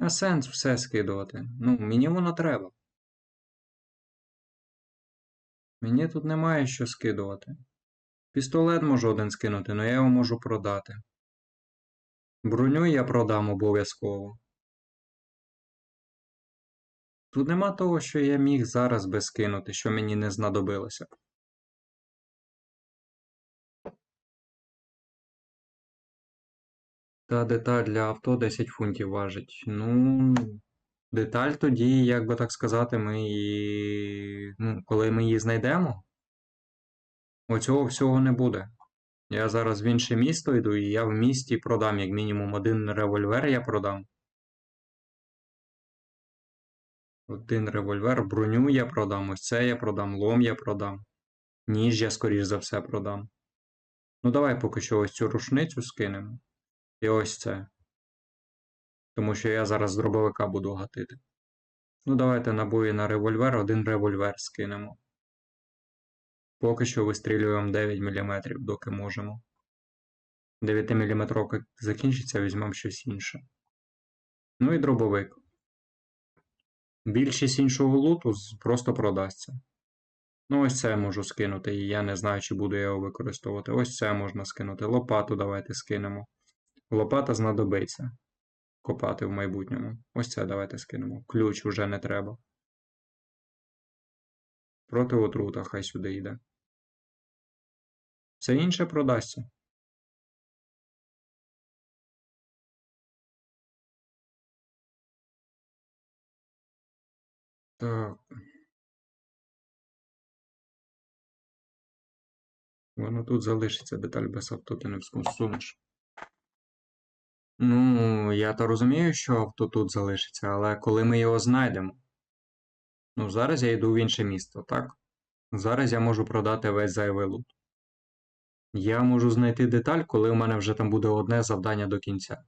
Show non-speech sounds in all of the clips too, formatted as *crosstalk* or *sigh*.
А сенс все скидувати. Ну, мені воно треба. Мені тут немає що скидувати. Пістолет можу один скинути, але я його можу продати. Броню я продам обов'язково. Тут нема того, що я міг зараз би скинути, що мені не знадобилося б. Та деталь для авто 10 фунтів важить. Ну, деталь тоді, як би так сказати, ми її. Ну, коли ми її знайдемо, оцього всього не буде. Я зараз в інше місто йду, і я в місті продам, як мінімум, один револьвер я продам. Один револьвер, броню я продам, ось це я продам, лом я продам. Ніж я, скоріш за все, продам. Ну, давай поки що ось цю рушницю скинемо. І ось це. Тому що я зараз з дробовика буду гатити. Ну, давайте набої на револьвер, один револьвер скинемо. Поки що вистрілюємо 9 мм, доки можемо. 9 мм закінчиться, візьмемо щось інше. Ну і дробовик. Більшість іншого луту просто продасться. Ну, ось це я можу скинути, і я не знаю, чи буду я його використовувати. Ось це можна скинути. Лопату давайте скинемо. Лопата знадобиться. Копати в майбутньому. Ось це давайте скинемо. Ключ уже не треба. Проти отрута хай сюди йде. Все інше продасться. Так. Воно тут залишиться деталь без авто, ти не всунеш. Ну, я то розумію, що авто тут залишиться, але коли ми його знайдемо. Ну, зараз я йду в інше місто, так? Зараз я можу продати весь зайвий лут. Я можу знайти деталь, коли у мене вже там буде одне завдання до кінця.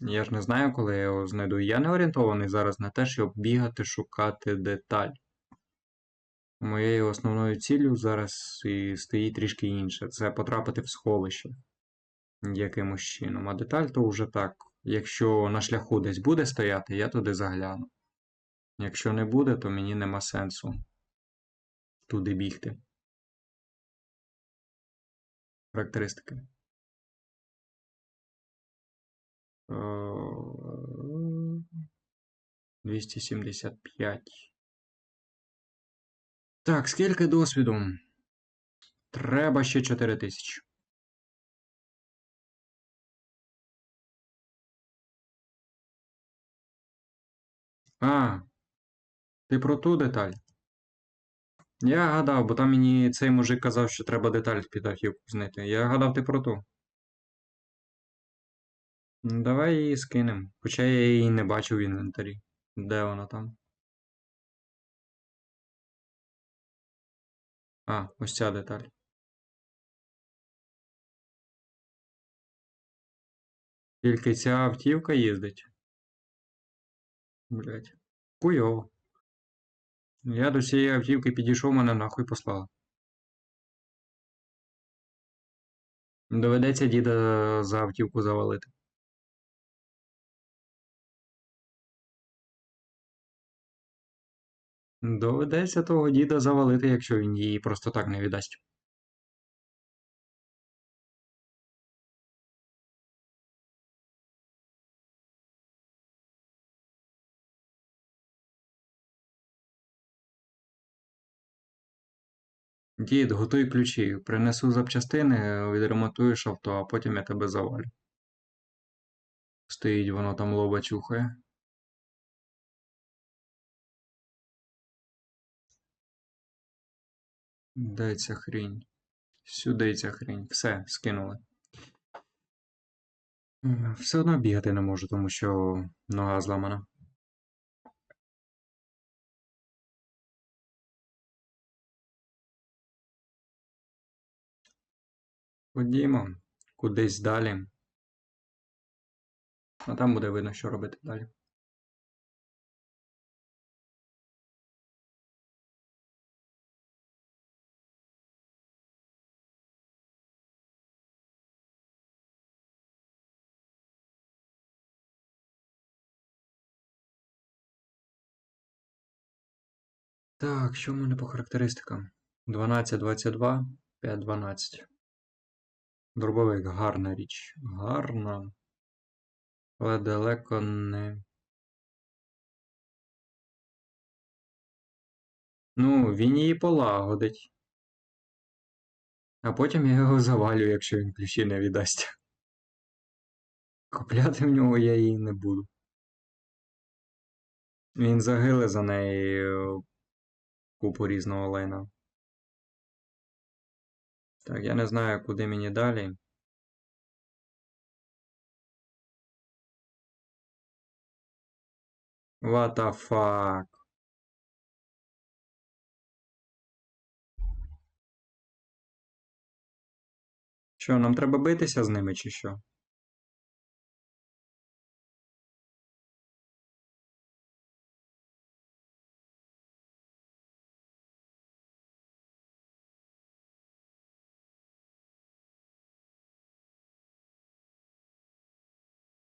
Я ж не знаю, коли я його знайду. Я не орієнтований зараз на те, щоб бігати, шукати деталь. Моєю основною ціллю зараз і стоїть трішки інше. Це потрапити в сховище якимось чином. А деталь то вже так. Якщо на шляху десь буде стояти, я туди загляну. Якщо не буде, то мені нема сенсу туди бігти. Характеристики. Е, 275. Так, скільки досвіду? Треба ще 4000. А, ти про ту деталь? Я гадав, бо там мені цей мужик казав, що треба деталь під архівку знайти. Я гадав, ти про ту. Ну, Давай її скинемо. Хоча я її не бачу в інвентарі. Де вона там? А, ось ця деталь. Тільки ця автівка їздить. Блять. Хуйово. Я до цієї автівки підійшов, мене нахуй послали. Доведеться діда за автівку завалити. Доведеться того діда завалити, якщо він її просто так не віддасть. Дід, готуй ключі. Принесу запчастини, відремонтуєш авто, а потім я тебе завалю. Стоїть воно там лоба чухає. Де ця хрінь? Сюди ця хрінь. Все, скинули. Все одно бігати не можу, тому що нога зламана. Ходімо кудись далі. А там буде видно, що робити далі. Так, що в мене по характеристикам? 12, 22, 5, 12. Дробовик гарна річ. Гарна. Але далеко не. Ну, він її полагодить. А потім я його завалю, якщо він ключі не віддасть. Купляти в нього я її не буду. Він загиле за неї е, купу різного лайна. Так, я не знаю, куди мені далі. What the fuck? Що, нам треба битися з ними, чи що?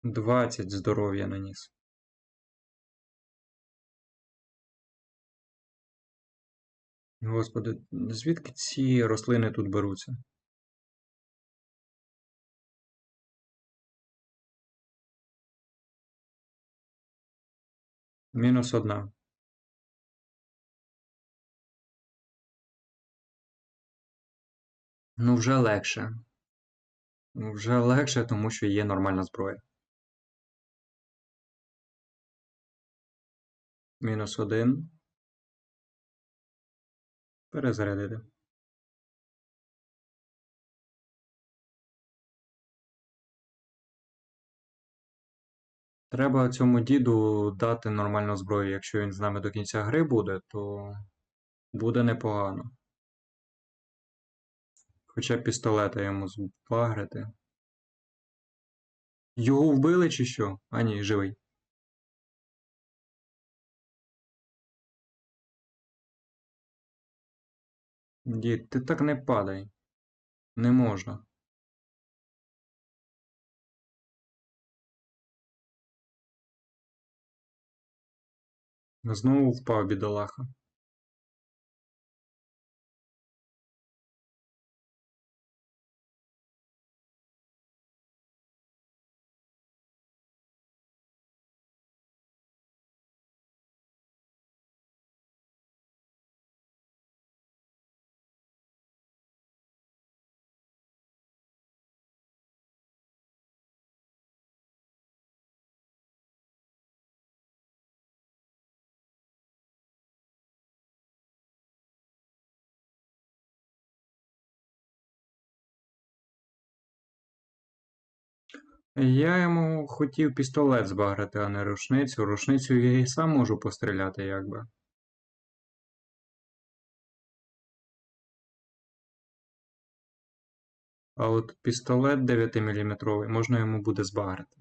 Двадцять здоров'я наніс. Господи, звідки ці рослини тут беруться? Мінус одна. Ну, вже легше. Ну, вже легше, тому що є нормальна зброя. Мінус один. Перезарядити. Треба цьому діду дати нормальну зброю. Якщо він з нами до кінця гри буде, то буде непогано. Хоча пістолета йому збагрити. Його вбили чи що? А ні, живий. Дід, ти так не падай. Не можна. Знову впав бідолаха. Я йому хотів пістолет збаграти, а не рушницю. Рушницю я і сам можу постріляти, якби. А от пістолет 9-мм можна йому буде збагрити.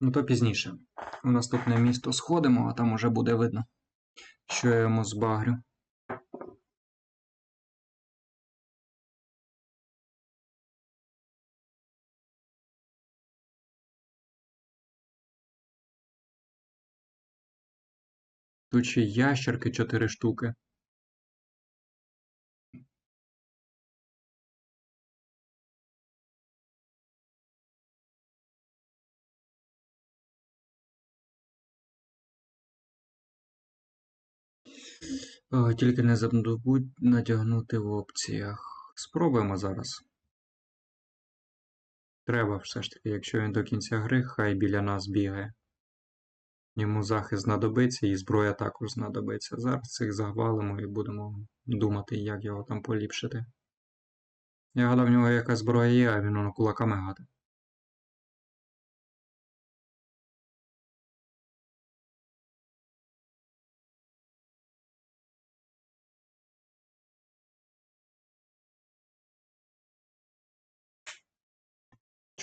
Ну, то пізніше. В наступне місто сходимо, а там уже буде видно, що я йому збагрю. Тут ще ящерки 4 штуки. Тільки не забудь надягнути в опціях. Спробуємо зараз. Треба все ж таки, якщо він до кінця гри, хай біля нас бігає. Йому захист знадобиться і зброя також знадобиться. Зараз цих завалимо і будемо думати, як його там поліпшити. Я гадав, в нього якась зброя є, а він воно кулаками гати.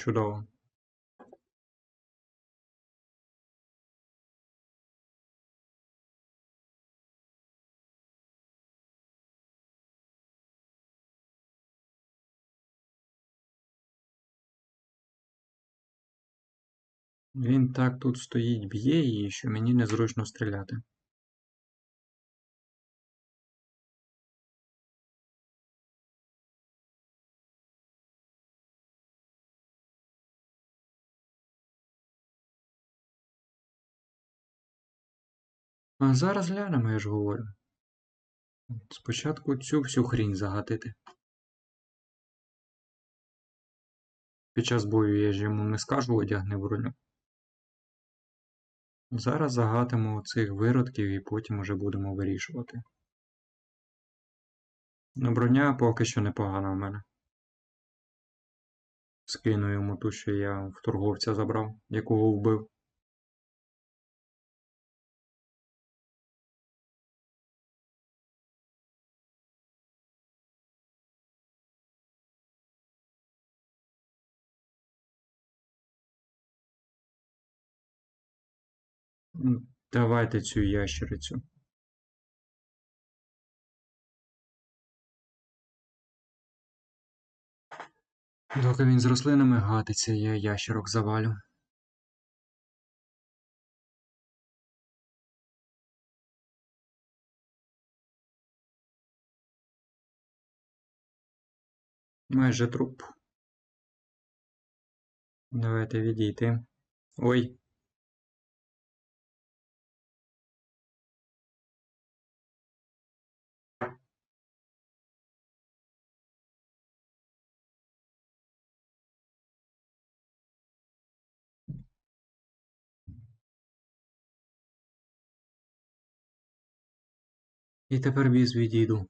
чудово Він так тут стоїть, б'є її, що мені незручно стріляти. А зараз глянемо, я ж говорю. Спочатку цю всю хрінь загатити. Під час бою я ж йому не скажу одягни броню. Зараз загатимо цих виродків і потім уже будемо вирішувати. Ну, броня поки що непогана в мене. Скину йому ту, що я в торговця забрав, якого вбив. Давайте цю ящерицю. Доки він з рослинами гатиться, я ящерок завалю. Майже труп. Давайте відійти. Ой. І тепер віз відійду.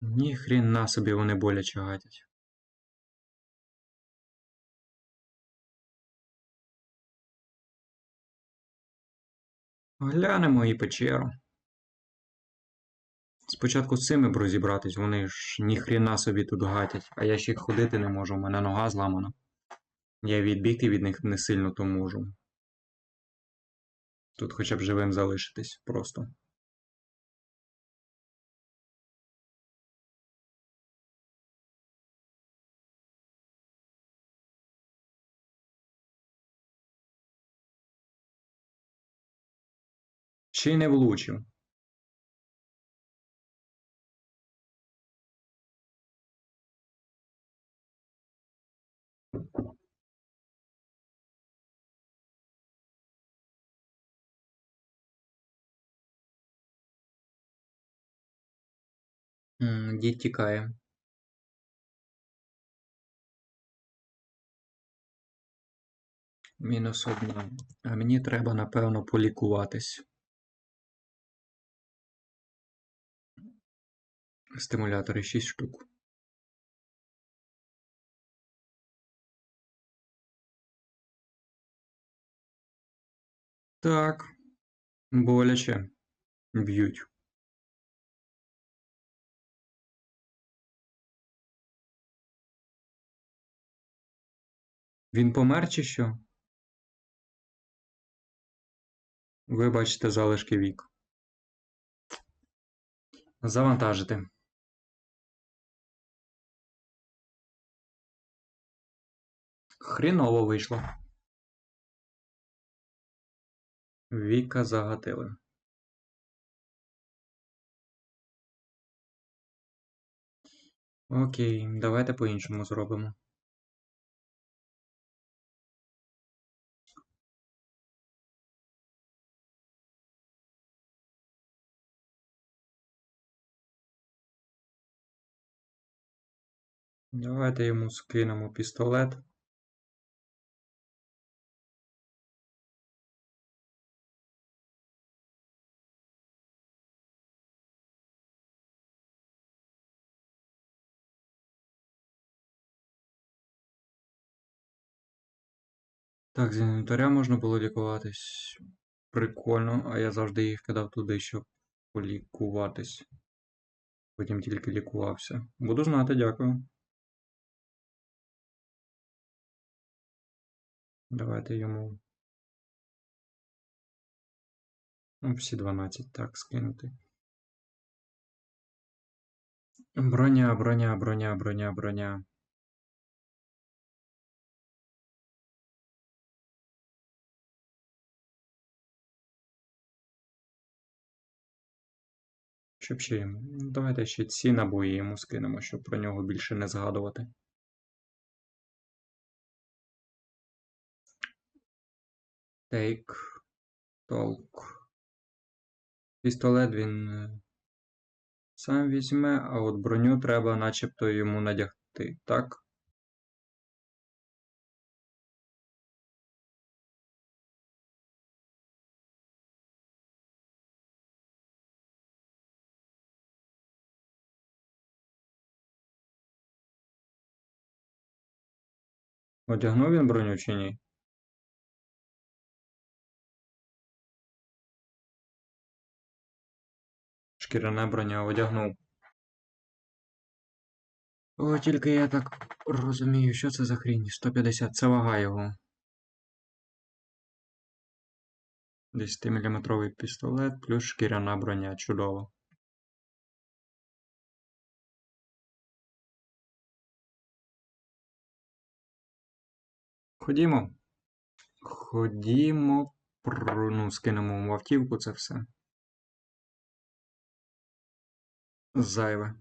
Ні хрена собі вони боляче гатять. Глянемо і печеру. Спочатку з цими б розібратись, вони ж ніхрена собі тут гатять, а я ще ходити не можу, у мене нога зламана. Я відбігти від них не сильно то можу. Тут хоча б живим залишитись просто. Ще й не влучив. Дід тікає. Мінус одна. А мені треба, напевно, полікуватись. Стимулятори 6 штук. Так. Боляче. Б'ють. Він помер чи що? Ви бачите залишки вік. Завантажити. Хріново вийшло. Віка загатили. Окей, давайте по-іншому зробимо. Давайте йому скинемо пістолет. Так, з інвентаря можна було лікуватись. Прикольно, а я завжди їх кидав туди, щоб полікуватись. Потім тільки лікувався. Буду знати, дякую. Давайте йому всі 12 так скинути. Броня, броня, броня, броня, броня. Щоб ще йому. Давайте ще ці набої йому скинемо, щоб про нього більше не згадувати. Take. Толк. Пістолет він е, сам візьме, а от броню треба начебто йому надягти, так? Одягнув він броню чи ні? Шкіряна броня одягнув. О, тільки я так розумію, що це за хрінь. 150 це вага його. 10-мм пістолет плюс шкіряна броня. Чудово. Ходімо. Ходімо, ну, скинемо в автівку це все. Зайве.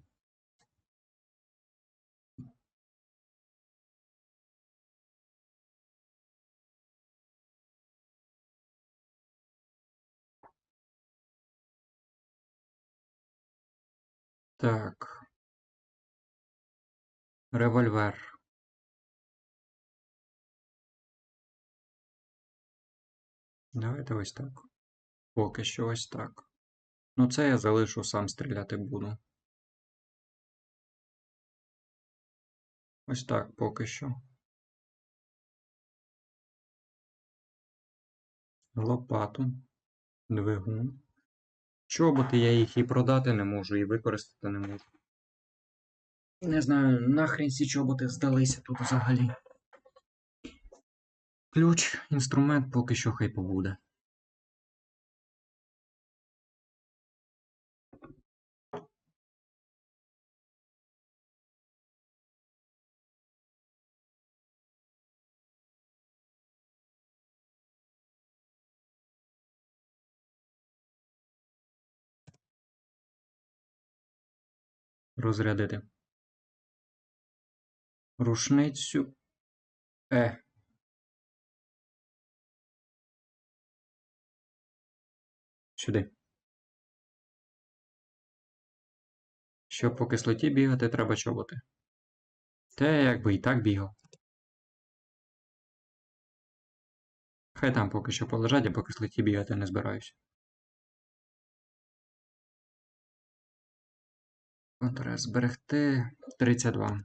Так. Револьвер. Давайте ось так. Поки що ось так. Ну, це я залишу, сам стріляти буду. Ось так поки що. Лопату. Двигун. Чоботи я їх і продати не можу, і використати не можу. Не знаю, нахрен ці чоботи здалися тут взагалі. Ключ, інструмент поки що хай побуде. Розрядити. Рушницю. Е. Сюди. Щоб по кислоті бігати, треба чоботи. Те якби і так бігав. Хай там поки що полежать, я по кислоті бігати не збираюся. От зберегти 32.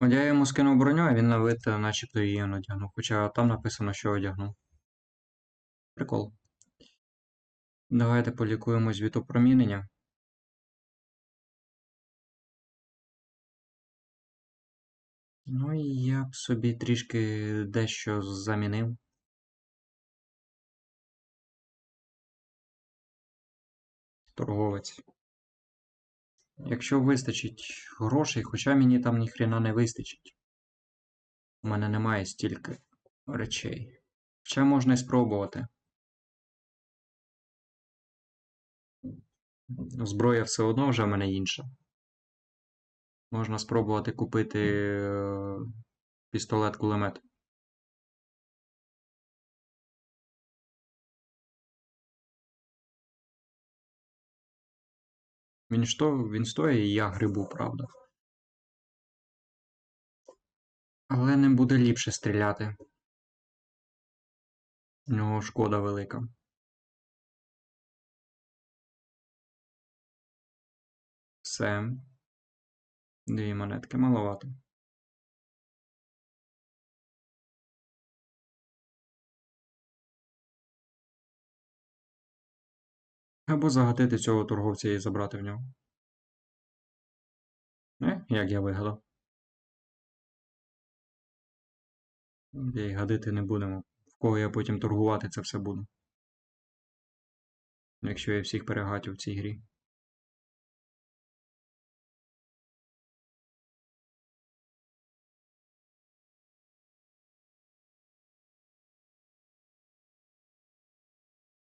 От я йому скинув броню, а він на вид е, начебто її не одягнув. Хоча там написано, що одягнув. Прикол. Давайте полікуємось від опромінення. Ну і я б собі трішки дещо замінив. Торговець. Якщо вистачить грошей, хоча мені там ніхрена не вистачить. У мене немає стільки речей. Хоча можна і спробувати. Зброя все одно вже в мене інша. Можна спробувати купити е, пістолет-кулемет. Він, що, він стоїть, і я грибу, правда. Але не буде ліпше стріляти. У нього шкода велика. Все. Дві монетки маловато. Або загатити цього торговця і забрати в нього. Не, як я вигадав. Я й гадити не будемо. В кого я потім торгувати це все буду. Якщо я всіх перегатю в цій грі.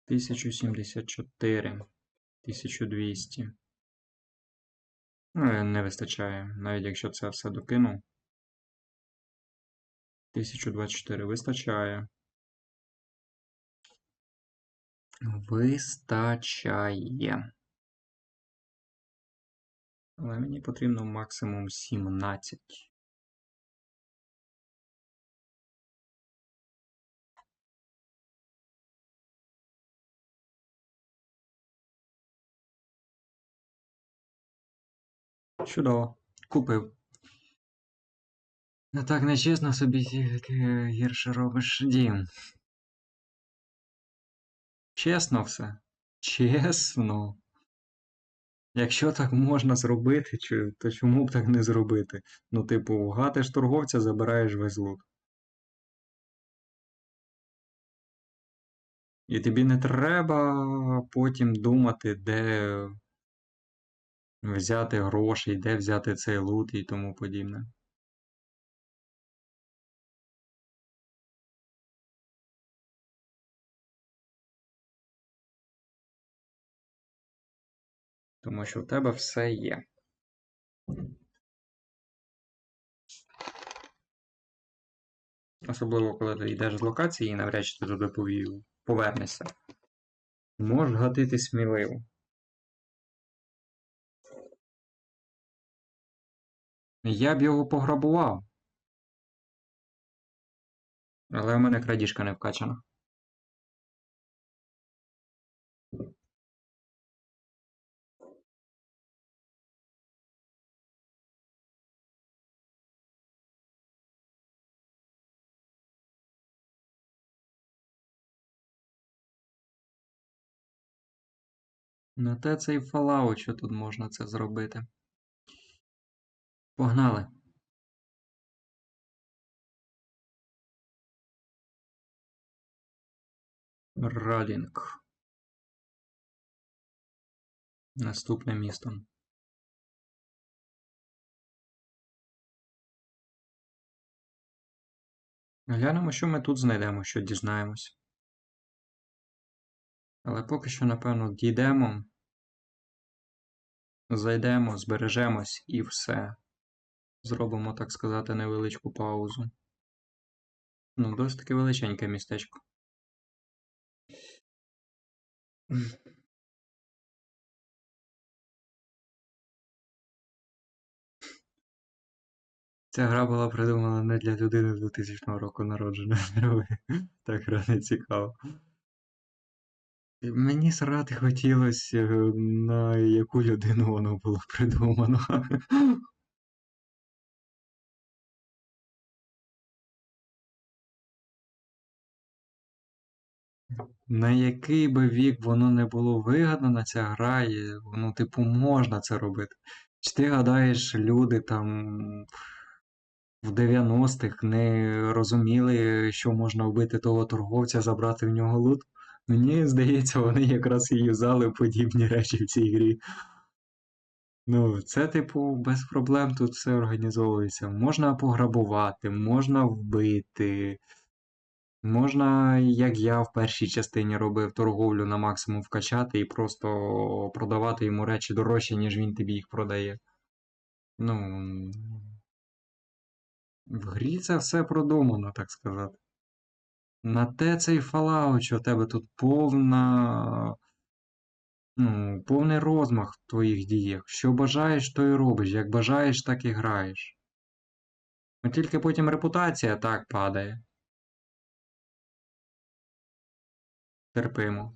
1074. 1200. Ну, не вистачає, навіть якщо це все докину. 1024 вистачає. Вистачає. Але мені потрібно максимум 17. Чудово. Купив. Ну так нечесно собі тільки гірше робиш дім. Чесно все. Чесно. Якщо так можна зробити, то чому б так не зробити? Ну, типу, гатиш торговця, забираєш весь лут. І тобі не треба потім думати, де взяти гроші, де взяти цей лут і тому подібне. Тому що в тебе все є. Особливо, коли ти йдеш з локації і навряд чи ти туди повернешся. Можеш гатити сміливо. Я б його пограбував. Але в мене крадіжка не вкачана. На те цей Fallout, що тут можна це зробити. Погнали. Радінг. Наступне місто. Глянемо, що ми тут знайдемо, що дізнаємось. Але поки що, напевно, дійдемо, зайдемо, збережемось і все. Зробимо, так сказати, невеличку паузу. Ну, досить таки величеньке містечко. Ця гра була придумана не для людини 2000 року народженої. *laughs* Так не цікаво. Мені срати хотілося, е, на яку людину воно було придумано. *laughs* На який би вік воно не було вигадана ця гра, і, ну, типу, можна це робити. Чи ти гадаєш, люди там в 90-х не розуміли, що можна вбити того торговця, забрати в нього лут? Мені здається, вони якраз і юзали подібні речі в цій грі. Ну, це, типу, без проблем тут все організовується. Можна пограбувати, можна вбити. Можна, як я в першій частині робив торговлю на максимум вкачати і просто продавати йому речі дорожче, ніж він тобі їх продає. Ну. В грі це все продумано, так сказати. На те цей Fallout, що в тебе тут повна. Ну, повний розмах в твоїх діях. Що бажаєш, то і робиш. Як бажаєш, так і граєш. А тільки потім репутація так падає. Терпимо.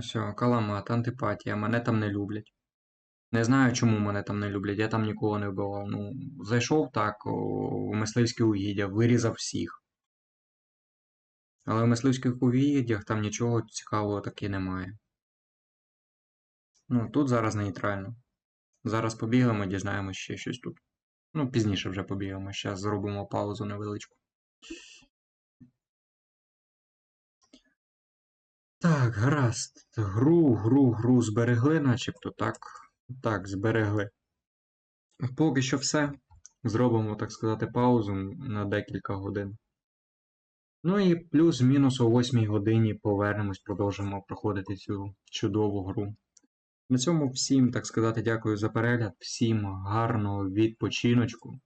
Все, каламат, антипатія, мене там не люблять. Не знаю, чому мене там не люблять, я там нікого не вбивав. Ну, зайшов так у мисливське угіддя, вирізав всіх. Але в мисливських угіддях там нічого цікавого таки немає. Ну, тут зараз нейтрально. Зараз побігаємо, дізнаємося ще щось тут. Ну, пізніше вже побігаємо. Зараз зробимо паузу невеличку. Так, гаразд. Гру, гру, гру зберегли, начебто так. Так, зберегли. Поки що все. Зробимо, так сказати, паузу на декілька годин. Ну і плюс-мінус о 8 годині повернемось, продовжимо проходити цю чудову гру. На цьому всім, так сказати, дякую за перегляд, всім гарного відпочиночку.